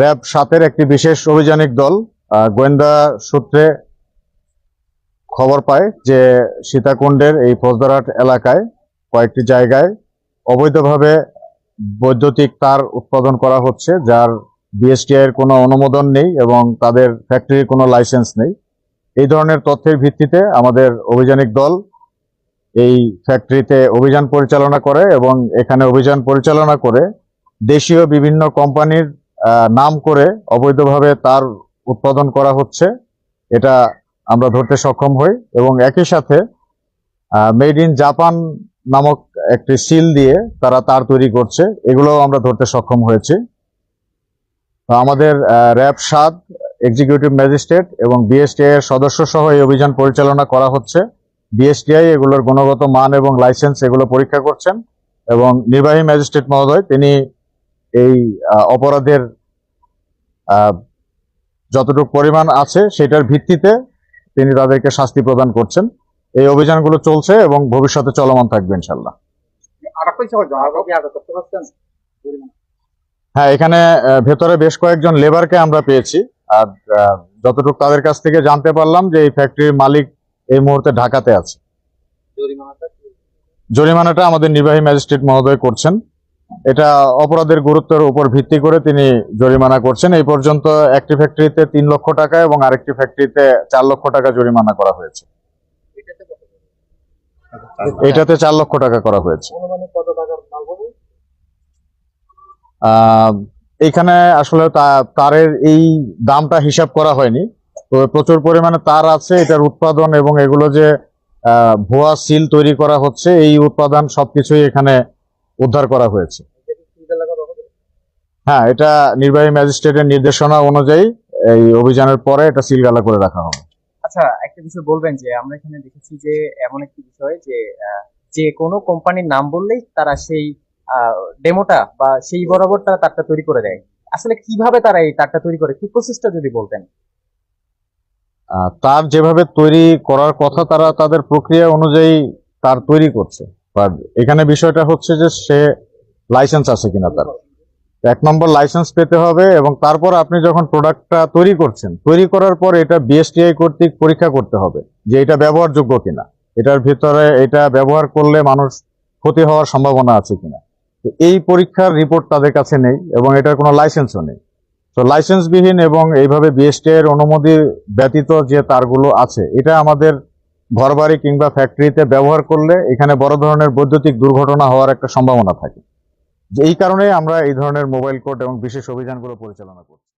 RAB সাতের একটি বিশেষ অভিযানিক দল গোয়েন্দা সূত্রে খবর পায় যে সীতাকুণ্ডের এই ফৌজদারহাট এলাকায় কয়েকটি জায়গায় অবৈধভাবে বৈদ্যুতিক তার উৎপাদন করা হচ্ছে, যার বিএসটিআই এর কোনো অনুমোদন নেই এবং তাদের ফ্যাক্টরির কোনো লাইসেন্স নেই। এই ধরনের তথ্যের ভিত্তিতে আমাদের অভিযানিক দল এই ফ্যাক্টরিতে অভিযান পরিচালনা করে এবং এখানে অভিযান পরিচালনা করে দেশীয় বিভিন্ন কোম্পানির নাম করে অবৈধভাবে তার উৎপাদন করা হচ্ছে, এটা আমরা ধরতে সক্ষম হই এবং একই সাথে মেড ইন জাপান নামক একটি সিল দিয়ে তারা তার তৈরি করছে, এগুলোও আমরা ধরতে সক্ষম হয়েছি। তো আমাদের র্যাব সাত এক্সিকিউটিভ ম্যাজিস্ট্রেট এবং বিএসটিআই এর সদস্য সহ এই অভিযান পরিচালনা করা হচ্ছে। বিএসটিআই এগুলোর গুণগত মান এবং লাইসেন্স এগুলো পরীক্ষা করছেন এবং নির্বাহী ম্যাজিস্ট্রেট মহোদয়, তিনি এই অপরাধের যতটুকু পরিমাণ আছে সেটার ভিত্তিতে তিনি তাদেরকে শাস্তি প্রদান করছেন। এই অভিযানগুলো চলছে এবং ভবিষ্যতে চলমান থাকবে ইনশাল্লাহ হ্যাঁ এখানে ভেতরে বেশ কয়েকজন লেবারকে আমরা পেয়েছি। আর যতটুকু তাদের কাছ থেকে জানতে পারলাম যে এই ফ্যাক্টরির মালিক এই মুহূর্তে ঢাকাতে আছে। জরিমানাটা আমাদের নির্বাহী ম্যাজিস্ট্রেট মহোদয় করছেন। এটা অপরাধের গুরুত্বের উপর ভিত্তি করে তিনি জরিমানা করছেন। এই পর্যন্ত একটি ফ্যাক্টরিতে তিন লক্ষ টাকা এবং আরেকটি ফ্যাক্টরিতে চার লক্ষ টাকা জরিমানা করা হয়েছে। এটাতে চার লক্ষ টাকা করা হয়েছে। এখানে আসলে তারের এই দামটা হিসাব করা হয়নি। তো প্রচুর পরিমাণে তার আছে, এটার উৎপাদন এবং এগুলো যে ভুয়া সিল তৈরি করা হচ্ছে, এই উৎপাদন সবকিছুই এখানে উদ্ধার করা হয়েছে। হ্যাঁ এটা নির্বাহী ম্যাজিস্ট্রেটের নির্দেশনা অনুযায়ী এই অভিযানের পরে এটা সিলগালা করে রাখা হবে। আচ্ছা একটা বিষয় বলবেন যে আমরা এখানে দেখেছি যে এমন একটি বিষয় যে যে কোনো কোম্পানির নাম বললেই তারা সেই ডেমোটা বা সেই বরাবর তারা তারটা তৈরি করে দেয়। আসলে কীভাবে তারা এই তারটা তৈরি করে কি প্রসেসটা যদি বলতেন? তার যেভাবে তৈরি করার কথা তারা তাদের প্রক্রিয়া অনুযায়ী তার তৈরি করছে। বাট এখানে বিষয়টা হচ্ছে যে সে লাইসেন্স আছে কিনা তার। এক নম্বর লাইসেন্স পেতে হবে এবং তারপর আপনি যখন প্রোডাক্টটা তৈরি করছেন, তৈরি করার পর এটা বিএসটিআই কর্তৃক পরীক্ষা করতে হবে যে এটা ব্যবহারযোগ্য কিনা। এটার ভিতরে এটা ব্যবহার করলে মানুষ ক্ষতি হওয়ার সম্ভাবনা আছে কিনা। তো এই পরীক্ষার রিপোর্ট তাদের কাছে নেই এবং এটার কোনো লাইসেন্সও নেই। তো লাইসেন্সবিহীন এবং এইভাবে বিএসটিআই এর অনুমতি ব্যতীত যে তারগুলো আছে, এটা আমাদের ঘরবাড়ি কিংবা ফ্যাক্টরিতে ব্যবহার করলে এখানে বড় ধরনের বৈদ্যুতিক দুর্ঘটনা হওয়ার একটা সম্ভাবনা থাকে। যে এই কারণে আমরা এই ধরনের মোবাইল কোর্ট এবং বিশেষ অভিযানগুলো পরিচালনা করছি।